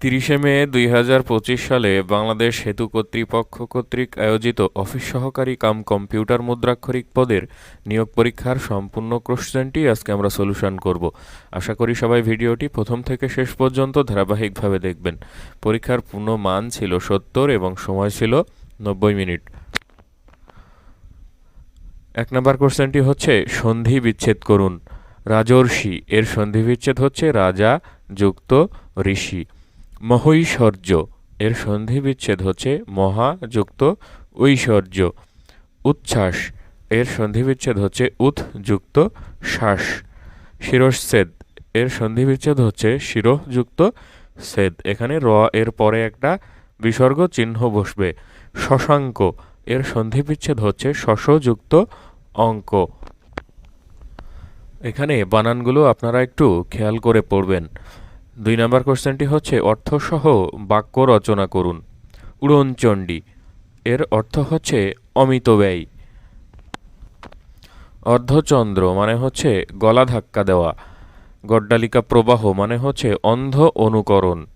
তিরিশে মে দুই হাজার পঁচিশ সালে বাংলাদেশ সেতু কর্তৃপক্ষ কর্তৃক আয়োজিত অফিস সহকারী কাম কম্পিউটার মুদ্রাক্ষরিক পদের নিয়োগ পরীক্ষার সম্পূর্ণ কোশ্চেনটি আজকে আমরা সলিউশন করব। আশা করি সবাই ভিডিওটি প্রথম থেকে শেষ পর্যন্ত ধারাবাহিকভাবে দেখবেন। পরীক্ষার পূর্ণ মান ছিল সত্তর এবং সময় ছিল নব্বই মিনিট। এক নম্বর কোশ্চেনটি হচ্ছে, সন্ধি বিচ্ছেদ করুন। রাজর্ষি, এর সন্ধি বিচ্ছেদ হচ্ছে রাজা, যুক্ত, ঋষি। মহৈশ্বর্য। এর সন্ধি বিচ্ছেদ হচ্ছে মহা যুক্ত ঐশ্বর্য। উচ্ছ্বাস। এর সন্ধি বিচ্ছেদ হচ্ছে উৎ যুক্ত শ্বাস। শিরশ্ছেদ। এর সন্ধি বিচ্ছেদ হচ্ছে শিরোহ যুক্ত ছেদ এখানে র এর পরে একটা বিসর্গ চিহ্ন বসবে। শশাঙ্ক। এর সন্ধি বিচ্ছেদ হচ্ছে শশযুক্ত অঙ্ক। এখানে বানানগুলো আপনারা একটু খেয়াল করে পড়বেন। দুই নম্বর কোশ্চেনটি হচ্ছে, অর্থসহ বাক্য রচনা করুন। উড়নচণ্ডী। এর অর্থ হচ্ছে, অমিত ব্যয়। অর্ধচন্দ্র মানে হচ্ছে, গলা ধাক্কা দেওয়া। গড্ডালিকা প্রবাহ মানে হচ্ছে, অন্ধ অনুকরণ।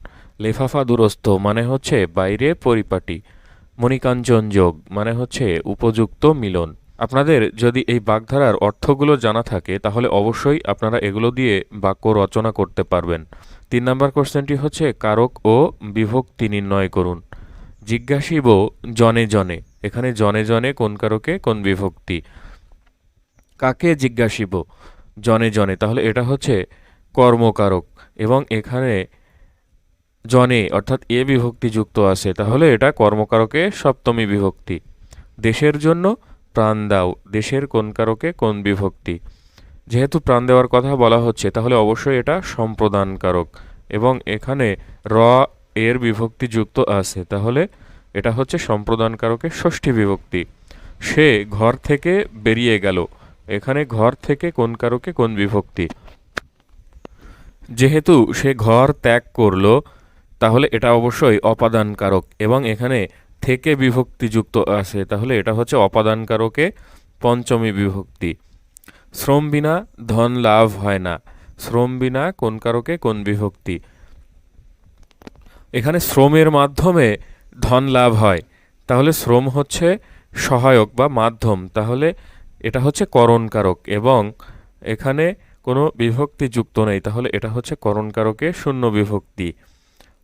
লেফাফা দুরস্থ মানে হচ্ছে, বাইরে পরিপাটি। মণিকাঞ্চন যোগ মানে হচ্ছে, উপযুক্ত মিলন। আপনাদের যদি এই বাগধারার অর্থগুলো জানা থাকে, তাহলে অবশ্যই আপনারা এগুলো দিয়ে বাক্য রচনা করতে পারবেন। তিন নম্বর কোশ্চেনটি হচ্ছে, কারক ও বিভক্তি নির্ণয় করুন। জিজ্ঞাসিব জনে জনে, এখানে জনে জনে কোন কারকে, কোন বিভক্তি। কাকে জিজ্ঞাসিব? জনে জনে, তাহলে এটা হচ্ছে কর্মকারক, এবং এখানে জনে, অর্থাৎ এ বিভক্তি যুক্ত আছে, তাহলে এটা কর্মকারকে সপ্তমী বিভক্তি। দেশের জন্য প্রাণ দাও, দেশের কোন কারকে, কোন বিভক্তি। যেহেতু প্রাণ দেওয়ার কথা বলা হচ্ছে, তাহলে অবশ্যই এটা সম্প্রদানকারক। এবং এখানে র এর বিভক্তি যুক্ত আছে, তাহলে এটা হচ্ছে সম্প্রদানকারকের ষষ্ঠী বিভক্তি। সে ঘর থেকে বেরিয়ে গেল। এখানে ঘর থেকে কোন কারকে, কোন বিভক্তি? যেহেতু সে ঘর ত্যাগ করল, তাহলে এটা অবশ্যই অপাদানকারক। এবং এখানে থেকে বিভক্তি যুক্ত আছে, তাহলে এটা হচ্ছে অপাদানকারকে পঞ্চমী বিভক্তি। শ্রম বিনা ধন লাভ হয় না। শ্রম বিনা কোন কারকে, কোন বিভক্তি? এখানে শ্রমের মাধ্যমে ধন লাভ হয়। তাহলে শ্রম হচ্ছে সহায়ক বা মাধ্যম। তাহলে এটা হচ্ছে করণকারক এবং এখানে কোনো বিভক্তি যুক্ত নেই। তাহলে এটা হচ্ছে করণকারকে শূন্য বিভক্তি।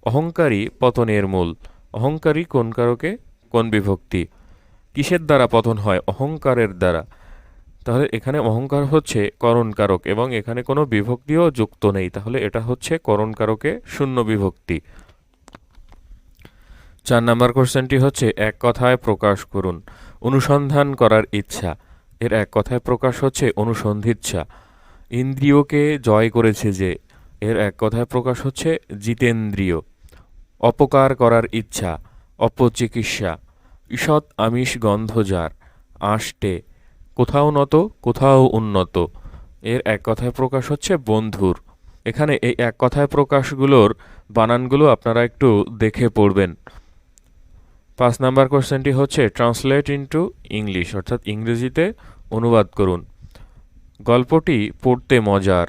অহংকারী পতনের মূল। অহংকারী কোন কারকে, কোন বিভক্তি? কিসের দ্বারা পতন হয়? অহংকারের দ্বারা। তাহলে এখানে অহংকার হচ্ছে করণকারক এবং এখানে কোনো বিভক্তিও যুক্ত নেই। তাহলে এটা হচ্ছে করণকারকে শূন্য বিভক্তি। চার নাম্বার কোশ্চেনটি হচ্ছে, এক কথায় প্রকাশ করুন। অনুসন্ধান করার ইচ্ছা। এর এক কথায় প্রকাশ হচ্ছে অনুসন্ধিচ্ছা। ইন্দ্রিয়কে জয় করেছে যে, এর এক কথায় প্রকাশ হচ্ছে জিতেন্দ্রিয়। অপকার করার ইচ্ছা, অপচিকিৎসা। ঈষৎ আমিষ গন্ধ যার আষ্টে কোথাও নত, কোথাও উন্নত। এর এক কথায় প্রকাশ হচ্ছে বন্ধুর। এখানে এই এক কথায় প্রকাশগুলোর বানানগুলো আপনারা একটু দেখে পড়বেন। পাঁচ নাম্বার কোশ্চেনটি হচ্ছে ট্রান্সলেট ইনটু ইংলিশ অর্থাৎ ইংরেজিতে অনুবাদ করুন। গল্পটি পড়তে মজার।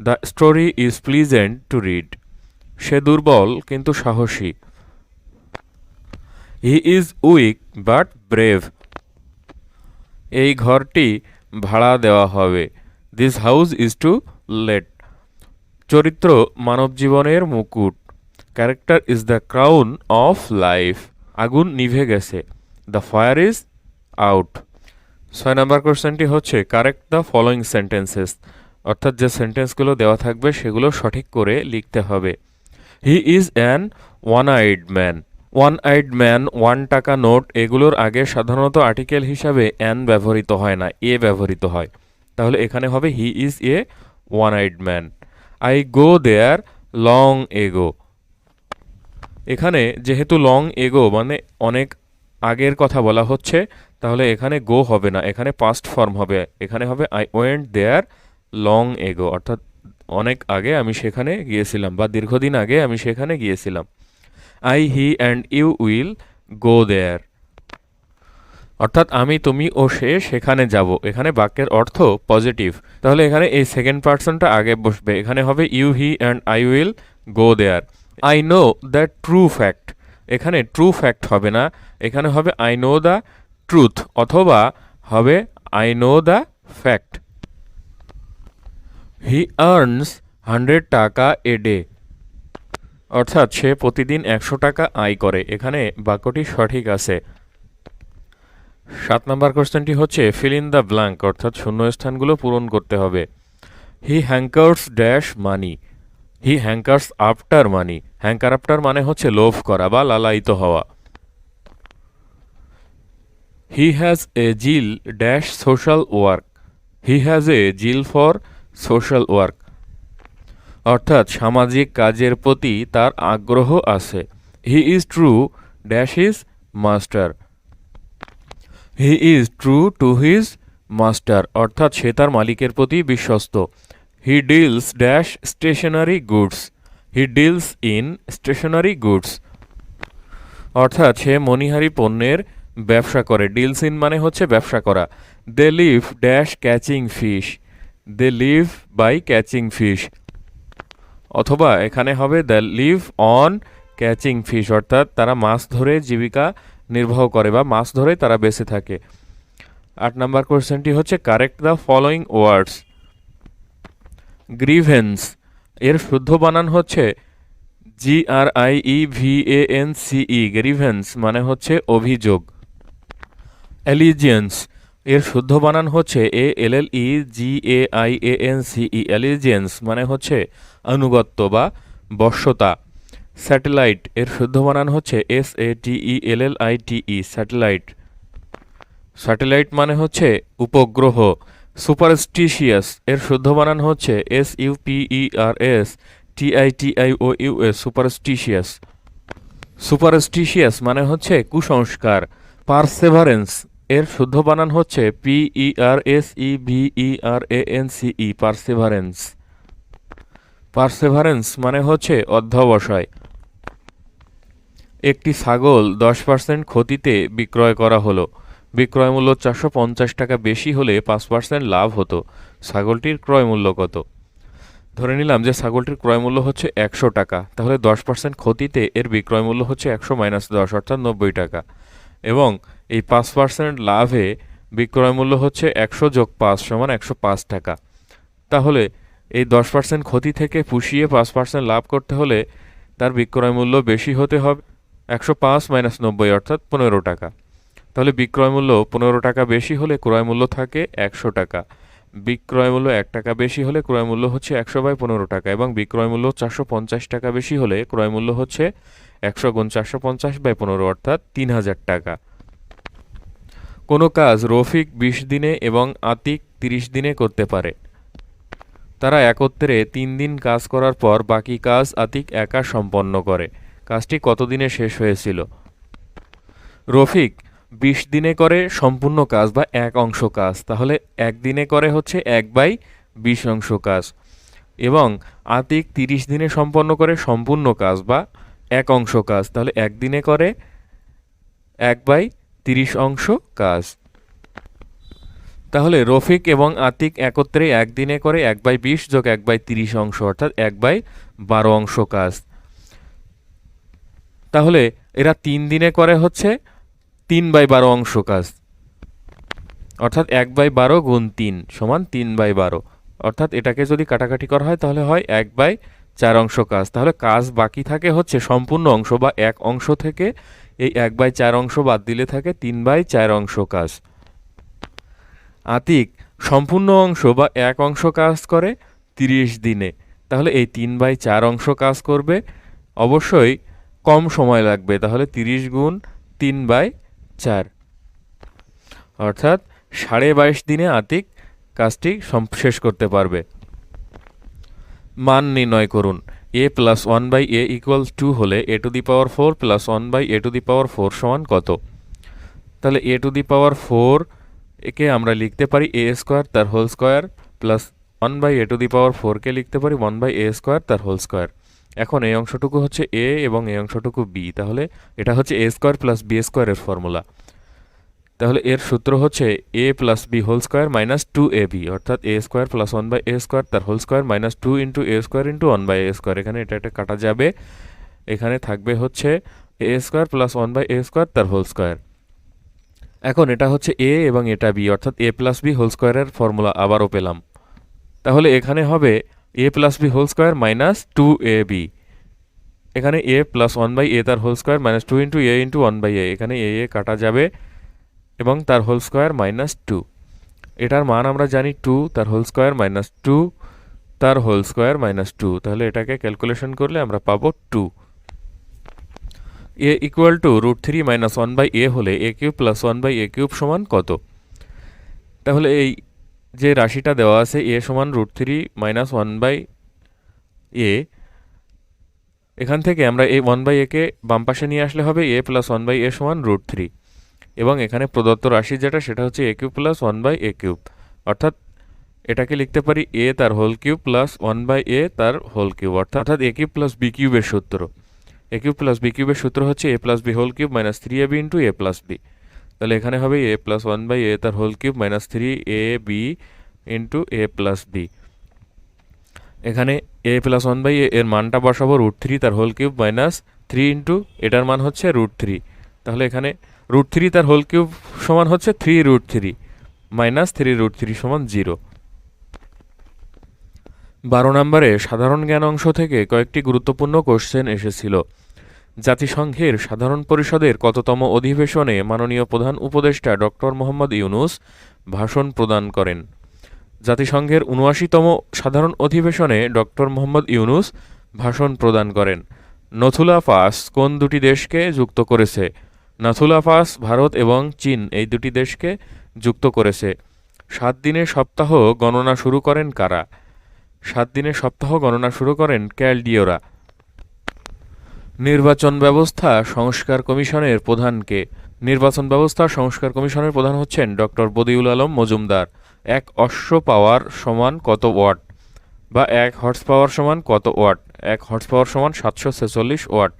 The story is pleasant to read সে দুর্বল কিন্তু সাহসী। He is weak but brave এই ঘরটি ভাড়া দেওয়া হবে। This house is to let চরিত্র মানব জীবনের মুকুট। Character is the crown of life আগুন নিভে গেছে। দ্য ফায়ার ইজ আউট ছয় নম্বর কোশ্চেনটি হচ্ছে কারেক্ট দ্য ফলোয়িং সেন্টেন্সেস অর্থাৎ যে সেন্টেন্সগুলো দেওয়া থাকবে, সেগুলো সঠিক করে লিখতে হবে। He is an one eyed man one eyed man one টাকা নোট, এগুলোর আগে সাধারণত আর্টিকেল হিসাবে অ্যান ব্যবহৃত হয় না, এ ব্যবহৃত হয়। তাহলে এখানে হবে he is a one eyed man I go there long ago এখানে যেহেতু লং এগো মানে অনেক আগের কথা বলা হচ্ছে, তাহলে এখানে গো হবে না, এখানে পাস্ট ফর্ম হবে। এখানে হবে আই ওয়েন্ট দেয়ার লং এগো অর্থাৎ অনেক আগে আমি সেখানে গিয়েছিলাম বা দীর্ঘদিন আগে আমি সেখানে গিয়েছিলাম। I he and you will go there অর্থাৎ আমি, তুমি ও সে সেখানে যাব। এখানে বাক্যের অর্থ পজিটিভ তাহলে এখানে এই সেকেন্ড পার্সনটা আগে বসবে। এখানে হবে you he and I will go there I know the true fact এখানে ট্রু ফ্যাক্ট হবে না। এখানে হবে আই নো দ্য ট্রুথ অথবা হবে I know the fact he earns hundred টাকা এ ডে অর্থাৎ সে প্রতিদিন একশো টাকা আয় করে। এখানে বাক্যটি সঠিক আছে। সাত নম্বর কোশ্চেনটি হচ্ছে ফিল ইন দ্য ব্ল্যাঙ্ক অর্থাৎ শূন্যস্থানগুলো পূরণ করতে হবে। He hankers dash money he hankers after money hanker after মানে হচ্ছে লোভ করা বা লালায়িত হওয়া। He has a zeal dash social work he has a zeal for social work অর্থাৎ সামাজিক কাজের প্রতি তার আগ্রহ আছে। He is true dash is master he is true to his master অর্থাৎ সে তার মালিকের প্রতি বিশ্বস্ত। He deals dash stationery goods he deals in stationery goods অর্থাৎ সে মণিহারি পণ্যের ব্যবসা করে। ডিলস ইন মানে হচ্ছে ব্যবসা করা। They live dash catching fish they live by catching fish অথবা এখানে হবে the live on catching fish অর্থাৎ তারা মাছ ধরে জীবিকা নির্বাহ করে বা মাছ ধরে তারা বেঁচে থাকে। আট নম্বর কোশ্চেনটি হচ্ছে correct the following words grievance এর শুদ্ধ বানান হচ্ছে G R I E V A N C E grievance মানে হচ্ছে অভিযোগ। অ্যালিজিয়েন্স এর শুদ্ধ বানান হচ্ছে A L L E G A I A N C E allegiance মানে হচ্ছে আনুগত্য বা বশ্যতা স্যাটেলাইট, এর শুদ্ধ বানান হচ্ছে S A T E L L I T E satellite. Satellite মানে হচ্ছে উপগ্রহ, সুপারস্টিশিয়াস, এর শুদ্ধ বানান হচ্ছে S U P E R S T I T I O U S superstitious. Superstitious মানে হচ্ছে কুসংস্কার, পারসেভারেন্স, এর শুদ্ধ বানান হচ্ছে P E R S E V E R A N C E perseverance. Perseverance মানে হচ্ছে অধ্যবসায়। একটি ছাগল দশ পার্সেন্ট ক্ষতিতে বিক্রয় করা হলো। বিক্রয় মূল্য চারশো পঞ্চাশ টাকা বেশি হলে পাঁচ পার্সেন্ট লাভ হতো। ছাগলটির ক্রয় মূল্য কত? ধরে নিলাম যে ছাগলটির ক্রয় মূল্য হচ্ছে একশো টাকা, তাহলে দশ পার্সেন্ট ক্ষতিতে এর বিক্রয় মূল্য হচ্ছে একশো মাইনাস দশ, অর্থাৎ নব্বই টাকা। এবং এই পাঁচ পার্সেন্ট লাভে বিক্রয় মূল্য হচ্ছে একশো যোগ পাঁচ সমান একশো পাঁচ টাকা। তাহলে এই দশ পার্সেন্ট ক্ষতি থেকে পুষিয়ে পাঁচ পার্সেন্ট লাভ করতে হলে তার বিক্রয় মূল্য বেশি হতে হবে, একশো পাঁচ মাইনাস নব্বই অর্থাৎ পনেরো টাকা। তাহলে বিক্রয় মূল্য পনেরো টাকা বেশি হলে ক্রয় মূল্য থাকে একশো টাকা। বিক্রয় মূল্য এক টাকা বেশি হলে ক্রয় মূল্য হচ্ছে একশো বাই পনেরো টাকা এবং বিক্রয় মূল্য চারশো পঞ্চাশ টাকা বেশি হলে ক্রয় মূল্য হচ্ছে একশো গুণ চারশো পঞ্চাশ বাই পনেরো অর্থাৎ তিন হাজার টাকা। কোনো কাজ রফিক বিশ দিনে এবং আতিক তিরিশ দিনে করতে পারে। তারা একত্রে তিন দিন কাজ করার পর বাকি কাজ আতিক একা সম্পন্ন করে। কাজটি কতদিনে শেষ হয়েছিল? রফিক, বিশ দিনে করে সম্পূর্ণ কাজ বা এক অংশ কাজ, তাহলে একদিনে করে হচ্ছে এক বাই বিশ অংশ কাজ। এবং আতিক তিরিশ দিনে সম্পন্ন করে সম্পূর্ণ কাজ বা এক অংশ কাজ, তাহলে একদিনে করে এক বাই তিরিশ অংশ কাজ। তাহলে রফিক এবং আতিক একত্রে একদিনে করে এক বাই বিশ যোগ এক বাই তিরিশ অংশ, অর্থাৎ এক বাই বারো অংশ কাজ। তাহলে এরা তিন দিনে করে হচ্ছে তিন বাই বারো অংশ কাজ। অর্থাৎ এক বাই বারো গুণ তিন সমান তিন বাই বারো। অর্থাৎ এটাকে যদি কাটাকাটি করা হয়, তাহলে হয় এক বাই চার অংশ কাজ। তাহলে কাজ বাকি থাকে হচ্ছে সম্পূর্ণ অংশ বা এক অংশ থেকে এই এক বাই চার অংশ বাদ দিলে থাকে তিন বাই চার অংশ কাজ। আতিক সম্পূর্ণ অংশ বা এক অংশ কাজ করে তিরিশ দিনে। তাহলে এই তিন বাই চার অংশ কাজ করবে। অবশ্যই কম সময় লাগবে, তাহলে তিরিশ গুণ তিন বাই চার। অর্থাৎ সাড়ে বাইশ দিনে আতিক কাজটি শেষ করতে পারবে। মান নির্ণয় করুন। A plus one by a equal to হলে a to the power four plus one by a to the power four সমান কত? তাহলে এ টু দি পাওয়ার ফোর একে আমরা লিখতে পারি এ স্কোয়ার তার whole square plus one by a to the power ফোরকে লিখতে পারি ওয়ান বাই এ স্কোয়ার তার হোল স্কোয়ার এখন এই অংশটুকু হচ্ছে এ এবং এই অংশটুকু বি তাহলে এটা হচ্ছে এ স্কোয়ার প্লাস বি স্কোয়ারের ফর্মুলা তাহলে এর সূত্র হচ্ছে a plus b whole square minus two a b অর্থাৎ a square plus one by a square তার whole square minus two into a square into one by a square এখানে এটা একটা কাটা যাবে। এখানে থাকবে হচ্ছে a square plus one by a square তার হোল স্কোয়ার এখন এটা হচ্ছে এ এবং এটা বি অর্থাৎ এ প্লাস বি হোল স্কোয়ারের ফর্মুলা আবারও পেলাম। তাহলে এখানে হবে a plus b whole square minus two a b এখানে a plus one by a তার whole square minus two into a into one by a এখানে এ এ কাটা যাবে এবং তার হোল স্কোয়ার মাইনাস টু এটার মান আমরা জানি টু তার হোল স্কোয়ার মাইনাস টু তার হোল স্কোয়ার মাইনাস টু তাহলে এটাকে ক্যালকুলেশন করলে আমরা পাবো two a equal to root three minus one by a হলে a cube plus one by a cube সমান কত? তাহলে এই যে রাশিটা দেওয়া আছে এ সমান root three minus one by a এখান থেকে আমরা এই ওয়ান বাই একে বাম পাশে নিয়ে আসলে হবে a plus one by a সমান রুট থ্রি এবং এখানে প্রদত্ত রাশি যেটা, সেটা হচ্ছে a cube plus one by a cube অর্থাৎ এটাকে লিখতে পারি এ তার whole cube plus one by a তার হোল কিউব অর্থাৎ অর্থাৎ এ কিউব প্লাস বি কিউবের সূত্র। এ কিউব প্লাস বি কিউবের সূত্র হচ্ছে A plus B whole cube minus three A B into A plus B তাহলে এখানে হবে A plus one by A তার whole cube minus three A B into A plus B এখানে এ plus one by এর মানটা বসাবো root three তার whole cube minus three into এটার মান হচ্ছে রুট থ্রি তাহলে এখানে রুট থ্রি তার হোল কিউব সমান হচ্ছে three root three minus three root three সমান জিরো বারো নম্বরে সাধারণ জ্ঞান অংশ থেকে কয়েকটি গুরুত্বপূর্ণ কোশ্চেন এসেছিল। জাতিসংঘের সাধারণ পরিষদের কততম অধিবেশনে মাননীয় প্রধান উপদেষ্টা ডক্টর মোহাম্মদ ইউনুস ভাষণ প্রদান করেন। জাতিসংঘের উনআশিতম সাধারণ অধিবেশনে ডক্টর মোহাম্মদ ইউনুস ভাষণ প্রদান করেন। নথুলা পাস কোন দুটি দেশকে যুক্ত করেছে? নাথুলা পাস ভারত এবং চীন এই দুটি দেশকে যুক্ত করেছে। সাত দিনের সপ্তাহ গণনা শুরু করেন কারা? সাত দিনের সপ্তাহ গণনা শুরু করেন ক্যালডিওরা। নির্বাচন ব্যবস্থা সংস্কার কমিশনের প্রধানকে। নির্বাচন ব্যবস্থা সংস্কার কমিশনের প্রধান হচ্ছেন ডক্টর বদিউল আলম মজুমদার। এক অশ্ব পাওয়ার সমান কত ওয়াট? বা এক হর্স পাওয়ার সমান কত ওয়াট? এক হর্স পাওয়ার সমান সাতশো ছেচল্লিশ ওয়াট।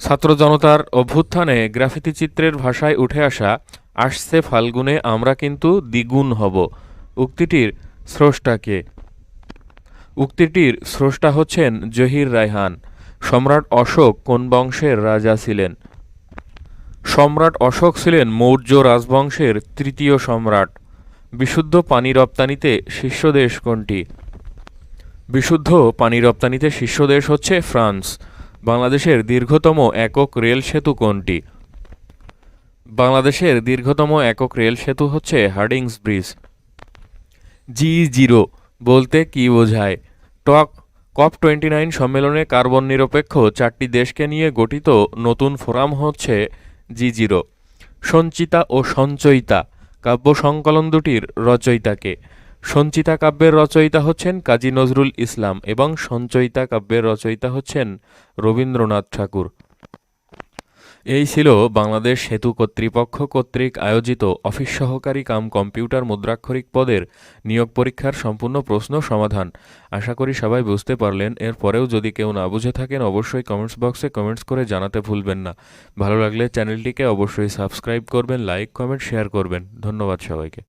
ছাত্র জনতার অভ্যুত্থানে গ্রাফিতি চিত্রের ভাষায় উঠে আসা, আসছে ফাল্গুনে আমরা কিন্তু দ্বিগুণ হব। উক্তিটির স্রষ্টাকে। উক্তিটির স্রষ্টা হচ্ছেন জহির রায়হান, সম্রাট অশোক কোন বংশের রাজা ছিলেন? সম্রাট অশোক ছিলেন মৌর্য রাজবংশের তৃতীয় সম্রাট। বিশুদ্ধ পানি রপ্তানিতে শীর্ষ দেশ কোনটি? বিশুদ্ধ পানি রপ্তানিতে শীর্ষ দেশ হচ্ছে ফ্রান্স, বাংলাদেশের দীর্ঘতম একক রেল সেতু কোনটি? বাংলাদেশের দীর্ঘতম একক রেল সেতু হচ্ছে হার্ডিংস ব্রিজ। জি জিরো বলতে কি বোঝায়? টক কপ টোয়েন্টি নাইন সম্মেলনে কার্বন নিরপেক্ষ চারটি দেশকে নিয়ে গঠিত নতুন ফোরাম হচ্ছে জি জিরো। সঞ্চিতা ও সঞ্চয়িতা কাব্য সংকলন দুটির রচয়িতাকে। সঞ্চিতা কাব্যের রচয়িতা হচ্ছেন কাজী নজরুল ইসলাম এবং সঞ্চয়িতা কাব্যের রচয়িতা হচ্ছেন রবীন্দ্রনাথ ঠাকুর। এই ছিল বাংলাদেশ সেতু কর্তৃপক্ষ কর্তৃক আয়োজিত অফিস সহকারী কাম কম্পিউটার মুদ্রাক্ষরিক পদের নিয়োগ পরীক্ষার সম্পূর্ণ প্রশ্ন সমাধান। আশা করি সবাই বুঝতে পারলেন। এর পরেও যদি কেউ না বুঝে থাকেন, অবশ্যই কমেন্টস বক্সে কমেন্টস করে জানাতে ভুলবেন না। ভালো লাগলে চ্যানেলটিকে অবশ্যই সাবস্ক্রাইব করবেন, লাইক, কমেন্ট, শেয়ার করবেন। ধন্যবাদ সবাইকে।